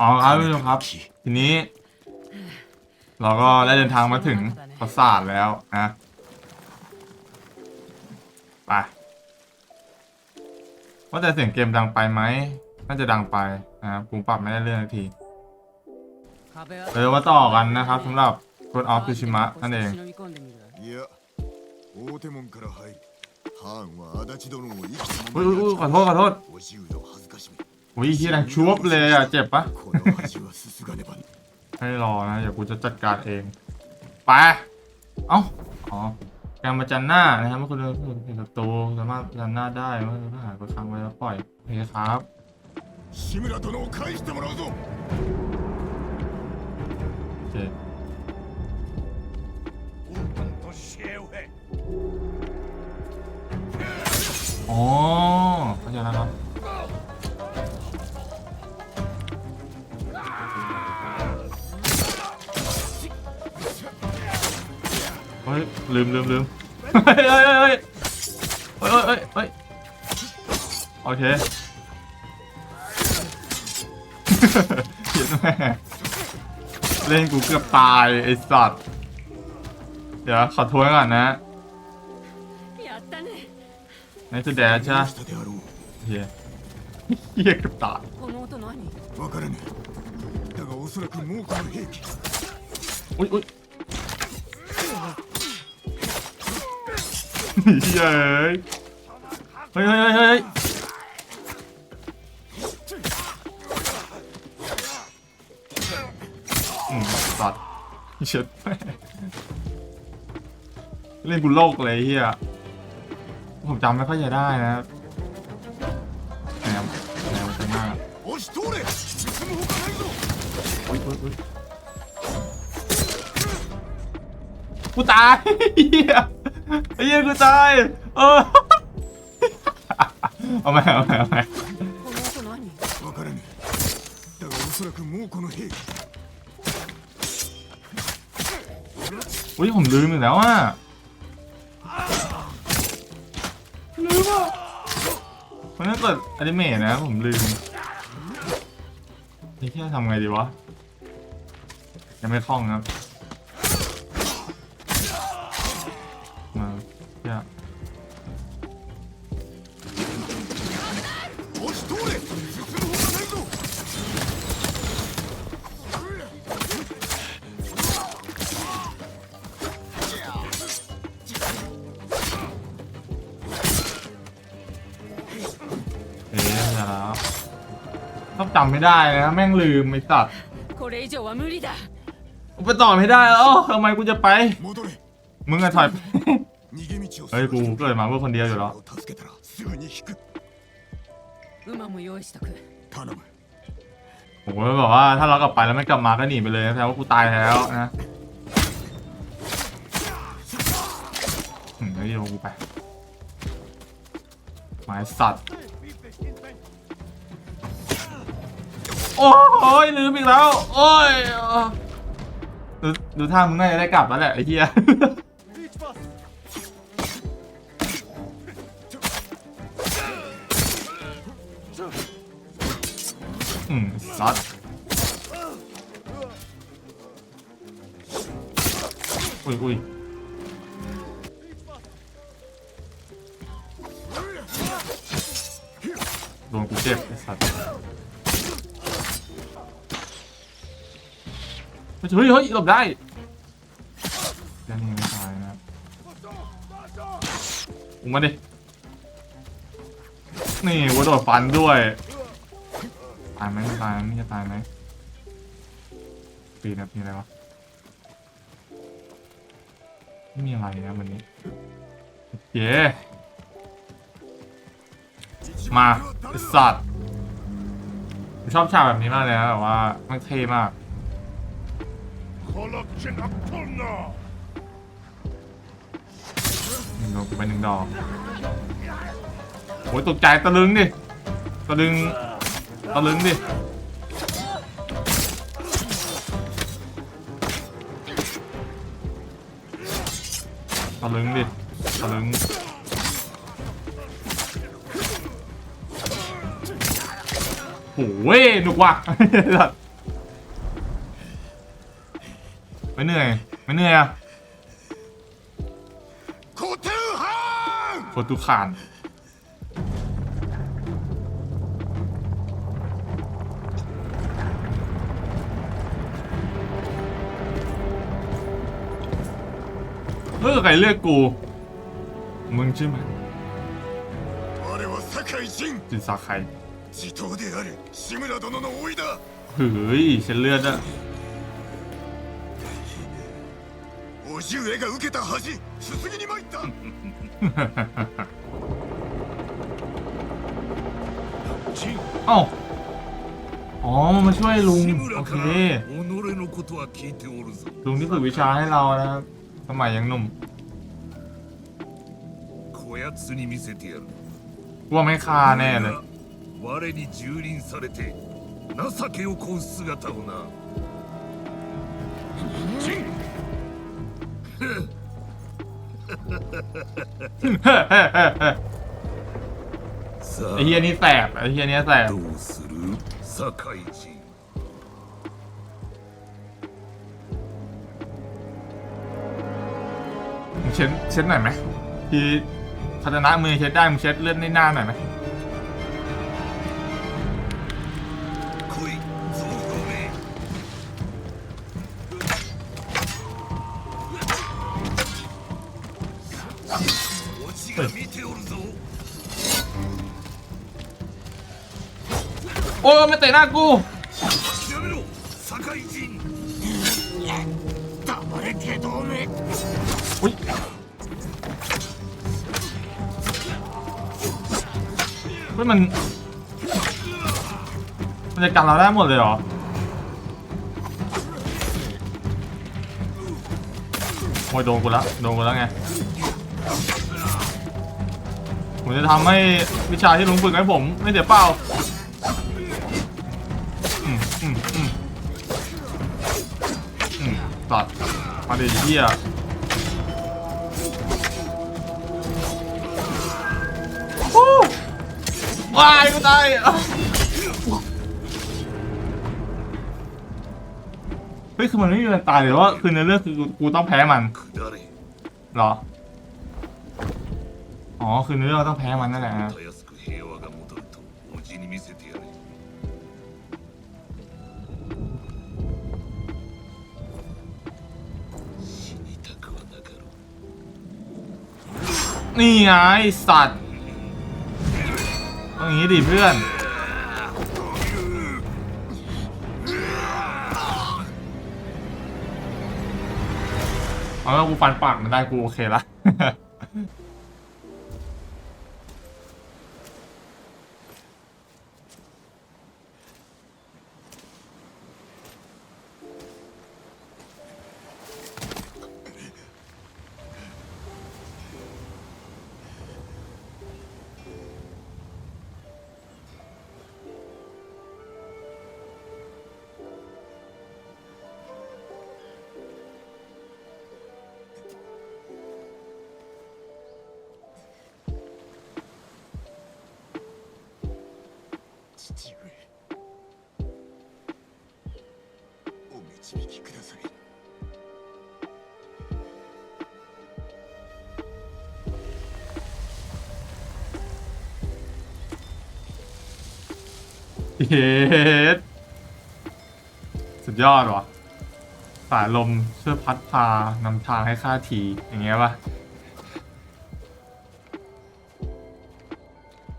อ๋อครับผู้ชมครับ ทีนี้ เราก็ได้เดินทางมาถึงปราสาทแล้วนะไปว่าแต่เสียงเกมดังไปไหมน่าจะดังไปนะครับกูปรับไม่ได้เรื่องทีเออว่าต่อกันนะครับสำหรับคนออฟฟิชิมะนั่นเองอุ้ยขอโทษขอโทษ โอ้ยขี้ดังชุบเลยอะ เจ็บปะให้รอนะ เดี๋ยวกูจะจัดการเองไปเอ้าอ๋อการมาจันหน้านะครับเมื่อคุณเห็นศัตรูสามารถจันหน้าได้เมื่อคุณหายไปครั้งไว้แล้วปล่อยโอเคครับโอเคอ๋อเข้าใจะล้ครับ เฮ้ยลืมลืมลืมเฮ้ยเฮ้ยเฮ้ยเฮ้ยเฮ้ยโอเคเห็นไหมเล่นกูเกือบตายไอ้สัตว์เดี๋ยวขอโทษก่อนนะนี่คือแดชใช่เฮียเฮียเกือบตายอ้ยอ้ย เย้ยเฮ้ยเฮ้ยเฮ้ยสัตว์เช็ดเล่นกูโลกเลยเฮียผมจำไม่ค่อยจะได้นะแหนแหนมัจะมากกูตายเฮีย ไอ้เหี้ยกูตายเออเอาไหมเอาไหมเอาไหม この音何わからぬだがおそらく猛虎の兵器 อุ้ยผมลืมอีกแล้วอ่ะลืมอ่ะมันถ้าเกิดอนิเมะนะ ผมลืมนี่แค่ทำไงดีวะ ยังไม่คล่องครับ เอ๊ะอย่าแล้วต้องจำไม่ได้นะแม่งลืมไอ้สัตว์ これ以上は無理だ ไปต่อไม่ได้แล้วทำไมกูจะไป 戻れ มึงอะถอยไป 逃げ道を เฮ้ยกูเกิดมาเพื่อคนเดียวอยู่แล้ว を助けたらすぐに引く 馬も用意しとく頼む ผมก็บอกว่าถ้าเรากลับไปแล้วไม่กลับมาก็หนีไปเลยนะแสดงว่ากูตายแล้วนะอืมไอ้โยกูไปหมายสัตว์ โอ้ยลืมอีกแล้ว โอ้ยดูดูท่ามึงน่าจะได้กลับแล้วแหละไอ้เหี้ย เฮ้ยเฮ้ยหลบได้แค่นี้ยังไม่ตายนะครับอุ้มมาดิ นี่วัวโดดฟันด้วย ตายไหมไม่ตายไม่จะตายไหมปีนะมีอะไรวะ ไม่มีอะไรนะวันนี้เย้มาไอ้สัตว์ผมชอบฉากแบบนี้มากเลยนะแบบว่ามันเท่มาก หนึ่งไปหนึ่งดอกโอ้ยตกใจตะลึงดิ ตะลึง ตะลึงดิ ตะลึงดิ ตะลึงโอ้ยหนุกว่ะ ไม่เหนื่อย ไม่เหนื่อยอะโคตูฮาโคตูขานเฮ้ยใครเรียกกู มึงใช่ไหมจินซาไคเฮ้ยฉันเลือดอะ 叔父上が受けた恥すすぎに参った เอ้า อ๋อ มันมาช่วยลุง 志 โอ 村 เค から己のことは聞いておるぞ ลุงที่ฝึกวิชาให้เรานะครับ สมัยยังหนุ่ม こやつに見せてやる กูว่าไม่ฆ่าแน่เลย 我に蹂躙されて情けをこう姿をなジン さ ไอ้เฮีย あ นี่แสบ ไอ้เฮียนี่แสบ どうする堺人 มึงเช็ดเช็ดหน่อยไหมที่พัฒนามือเช็ดได้ มึงเช็ดเลือดในหน้าหน่อยไหม โอ้ไม่เตะหน้ากูอุ้ยเฮ้ยมัน มันจะกันเราได้หมดเลยเหรอโอ้ยโดนกูแล้วโดนกูแล้วไงผมจะทำให้วิชาที่ลุงฝึกให้ผม ไม่เสียเปล่า ดิเฮียวู้วายกูตายอะเฮ้ยคือมันไม่มีวันตายหรือว่าคือในเรื่องคือกูกูต้องแพ้มัน下れเหรอ อ๋อคือในเรื่องเราต้องแพ้มันนั่นแหละ นี่ไงสัตว์ต้องอย่างนี้ดิเพื่อนเอาแล้วกูฟันปากมันได้กูโอเคละ 父上お導きくださいเฮ็ดสุดยอดว่ะ สายลมช่วยพัดพานำทางให้ข้าที อย่างเงี้ยป่ะ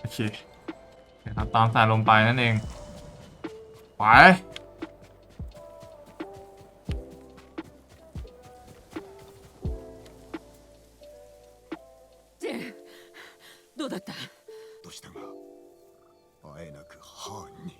โอเคเดี๋ยวเรา ตามสายลมไปนั่นเอง ไป ジェンどうだったとしたがあえなくハーンに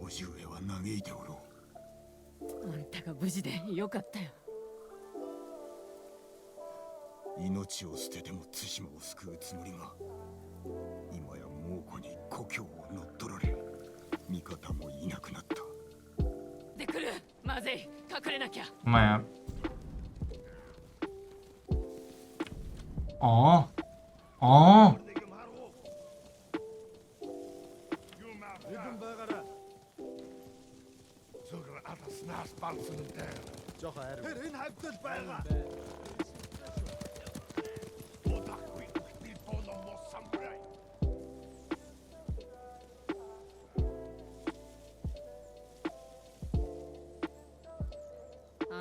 叔父上は嘆いておろうあんたが無事でよかったよ命を捨てても対馬を救うつもりが今や猛 教を乗っ取られ味方もいなくなった。でくる。まずい。隠れなきゃ。まああ。ああ。うあパン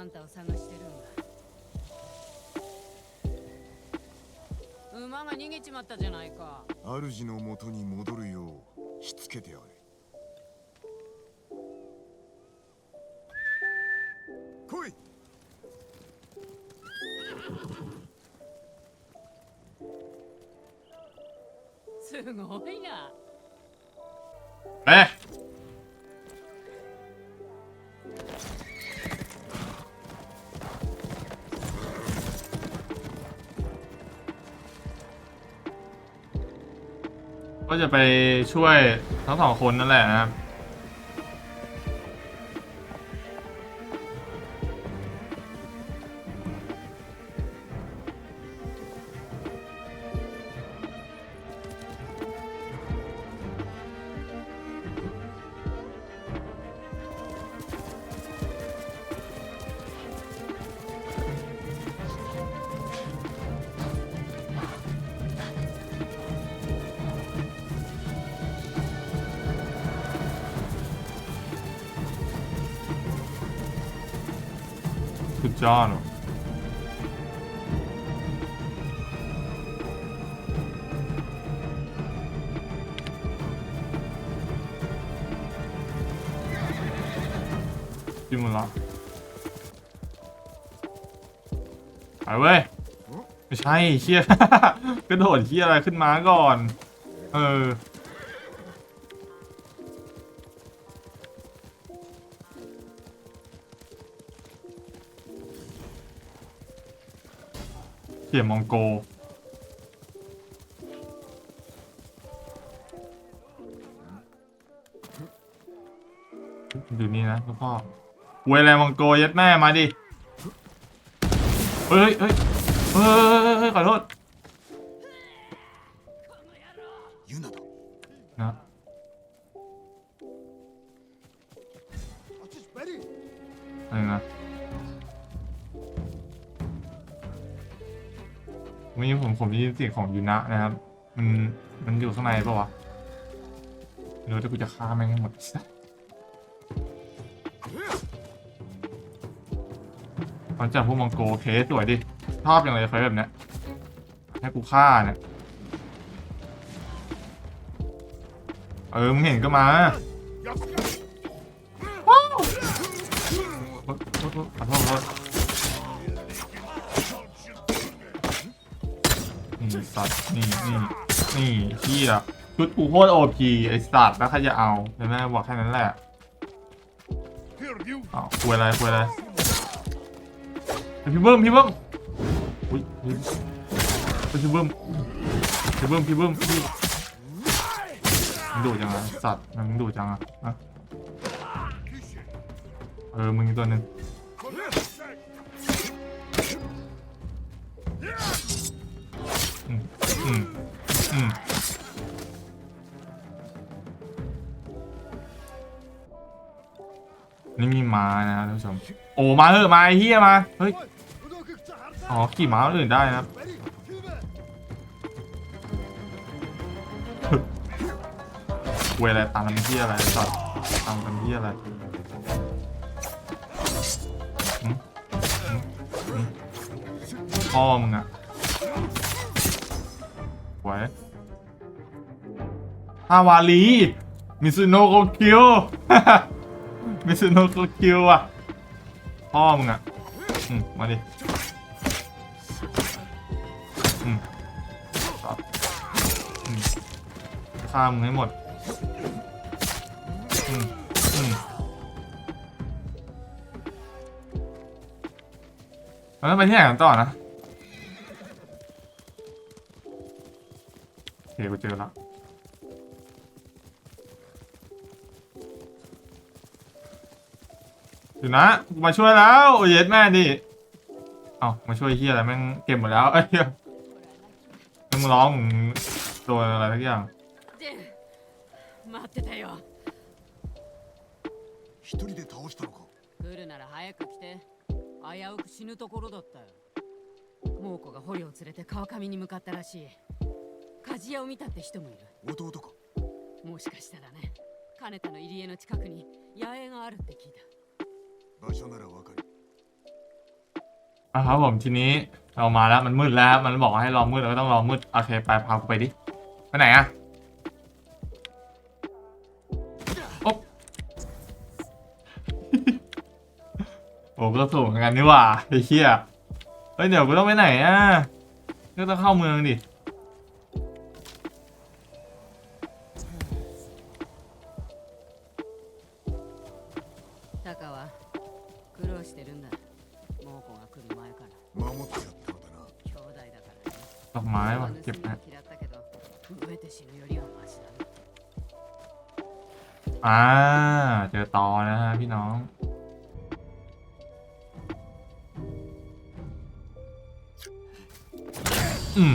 んたを探してるんだ。馬が逃げちまったじゃないか。主の元に戻るようしつけてあれ来い！すごいな。เจะไปช่วยทั้งสองคนนั่นแหละนะครับ สุดยอดว่ะจิ้มมันละไปเว้ยไม่ใช่เชี่ยกระโดดเชี่ยอะไรขึ้นมาก่อน เออ ขียมองโก อยู่นี่นะพ่อเวลามองโกยัดแม่มาดิ เฮ้ยเฮ้ยเฮ้ยขอโทษ ผมผมได้ยินเสียงของยูนะนะครับ มันมันอยู่ข้างในปะวะหรือว่ากูจะฆ่าแม่งให้หมดหลังจากพวกมองโกเคสสวยดิชอบอย่างไรเคยแบบเนี้ยให้กูฆ่าเนี่ยเออมึงเห็นก็มาว้าวขอโทษขอโทษ นี่นี่เฮียชุดกูโคตรโอพีไอสัตว์แล้วใครจะเอาเห็นไหมบอกแค่นั้นแหละอ้าวคุยอะไรคุยอะไรพี่เบิ้มพี่เบิ้มอุ้ยพี่เบิ้มพี่เบิ้มพี่เบิ้มพี่มึงดูจังอะสัตว์มึงดูจังอะอะเออมึงอีกตัวหนึ่งอืมอืม อืมนี่มีม้านะครับท่านผู้ชม โอ้มาเถอมาไอ้เฮียมา เฮ้ย อ๋อ ขี่ม้าอื่นได้นะครับ เวลาตามมันเฮียอะไรสัตว์ตามมันเฮียอะไรพ่อมึงอะไว้ ฮาวารีมิซุโนะโกคิวมิซุโนะโกคิวอะพ่อมึงอะมาดิอืมครับอืมฆ่ามึงให้หมดมอืมแล้วไปที่ไหนกันต่อนะโอเคกูเจอแล้ว อยู่นะกูมาช่วยแล้วโอ้ยเย็ดแม่ดิ เอ้ามาช่วยเฮียอะไรแม่งเก็บหมดแล้ว เอ้ยเหี้ยแม่งร้องมึงโดนอะไรทักอย่าง ジェン待ってたよ 一人で倒したのか来るなら早く来て危うく死ぬところだったよ猛虎が捕虜を連れて川上に向かったらしい鍛冶屋を見たって人もいる弟かもしかしたらね金田の入り江の近くに野営があるって聞いた 場所ならわかる อ่ะครับผมทีนี้เรามาแล้วมันมืดแล้ว มันบอกให้รอมืดเราก็ต้องรอมืด โอเค ไปพากูไปดิ ไปไหนอะโอ๊บ โอ้ก็สูงเหมือนกันนี่หว่าไอ้เหี้ยเฮ้ยเดี๋ยวกูต้องไปไหนอะก็ต้องเข้าเมืองดิ อตอนะฮะพี่น้อง อืม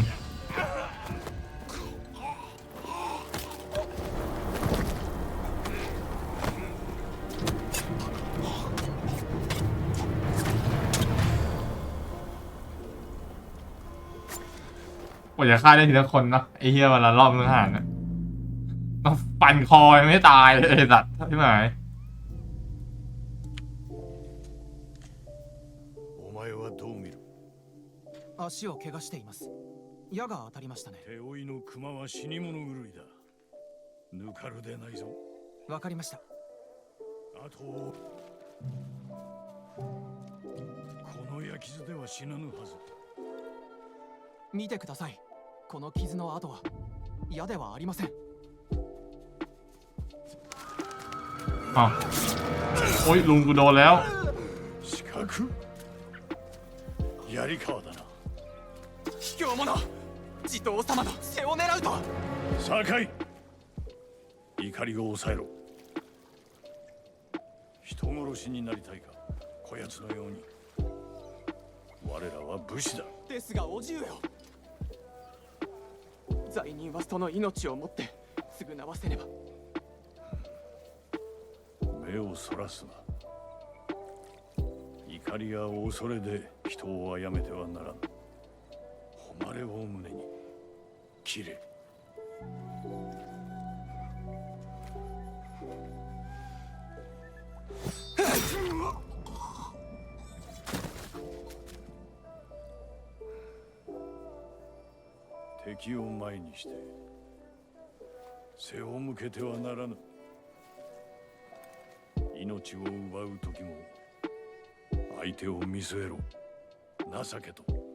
กว่าจะฆ่าได้ทีละคนเนาะไอ้เฮียวันละรอบนึงห่างอะต้องปั่นคอยังไม่ตายเลยไอ้สัตว์ใช่ไหม 足を怪我しています矢が当たりましたね手負いの熊は死に物狂いだぬかるでないぞわかりましたあとこの焼き傷では死なぬはず見てくださいこの傷の跡は矢ではありません อ้าวโอ้ยลุงกูโดนแล้ว 四角槍川だな 卑怯者。地頭様の背を狙うと。は酒井。怒りを抑えろ。人殺しになりたいか。こやつのように。我らは武士だ。ですがおじゅうよ。罪人はその命をもって償わせねば。目をそらすな。怒りや恐れで人を殺めてはならぬ誉れを胸に切れ敵を前にして背を向けてはならぬ。命を奪う時も相手を見据えろ。情けと。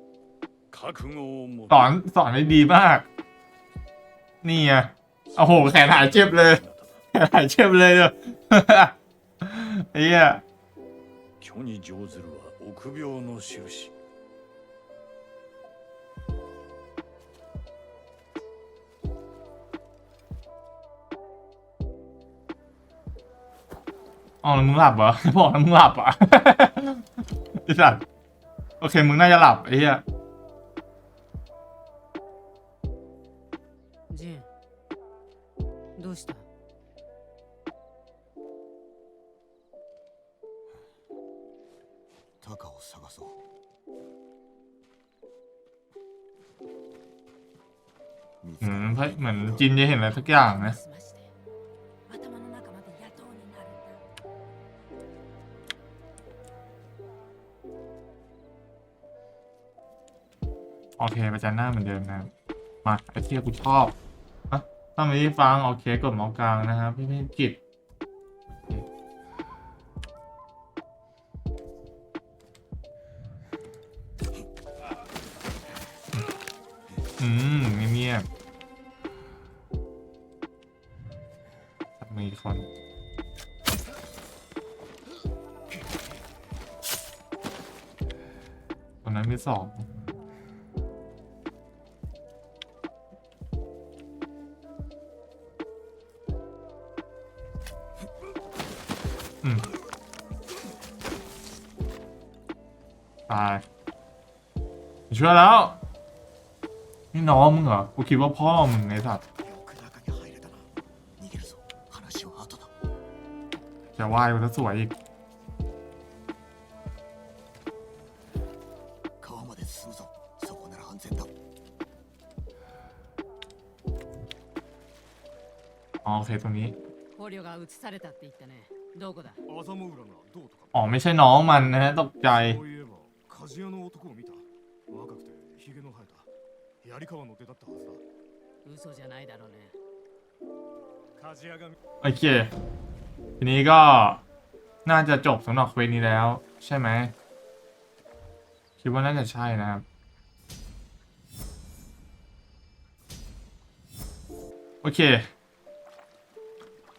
สอนสอนได้ดีมาก นี่ไงโอ้โหแขนหายเจ็บเลยแขนหายเจ็บเลยเนอะไอ้เหี้ยอ๋อมึงหลับเหรอบอกแล้วมึงหลับอะไอ้สัตว์โอเค มึงน่าจะหลับไอ้เหี้ย ジンどうしたタカを探そう見つ อื か ม る เฮ้ยเหมือนจินจะเห็นอะไรสักอย่างนะ 済まして頭の中まで野党になるんだ โอเคประจันหน้าเหมือนเดิมนะ มาไอ้เที่ยกูชอบ อะถ้าไม่ได้ฟังโอเคกดเมาส์กลางนะครับพี่พี่กิจอืมเงียบๆมีคนคนนั้นมีสอง ช่วยแล้ว นี่น้องมึงเหรอ กูคิดว่าพ่อมึงไงสัตว์จะไหว้กูแล้สวยอีกโอเคตรงนี้อ๋อไม่ใช่น้องมันนะฮะตกใจ ヒゲの生えた槍川の出だったはずだ嘘じゃないだろうね鍛冶屋が โอเค ทีนี้ก็น่าจะจบสำหรับเควสนี้แล้ว ใช่ไหมคิดว่าน่าจะใช่นะครับ โอเค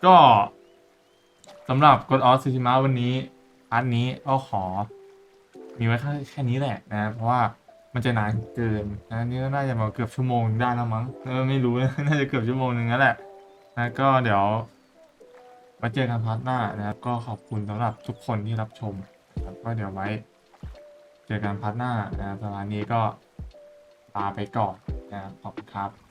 ก็สำหรับกดออสซิซิมาวันนี้พาร์ทนี้ก็ขอ มีไว้แค่แค่นี้แหละนะ เพราะว่า มันจะนานเกินนะนี่ก็น่าจะมาเกือบชั่วโมงได้แล้วมั้งเออไม่รู้ น่าจะเกือบชั่วโมงนึงแล้วแหละนะก็เดี๋ยวมาเจอกันพาร์ทหน้านะครับก็ขอบคุณสำหรับทุกคนที่รับชมนะครับก็เดี๋ยวไว้ เจอกันพาร์ทหน้านะครับสำหรับวันนี้ก็ลาไปก่อนนะครับขอบคุณครับ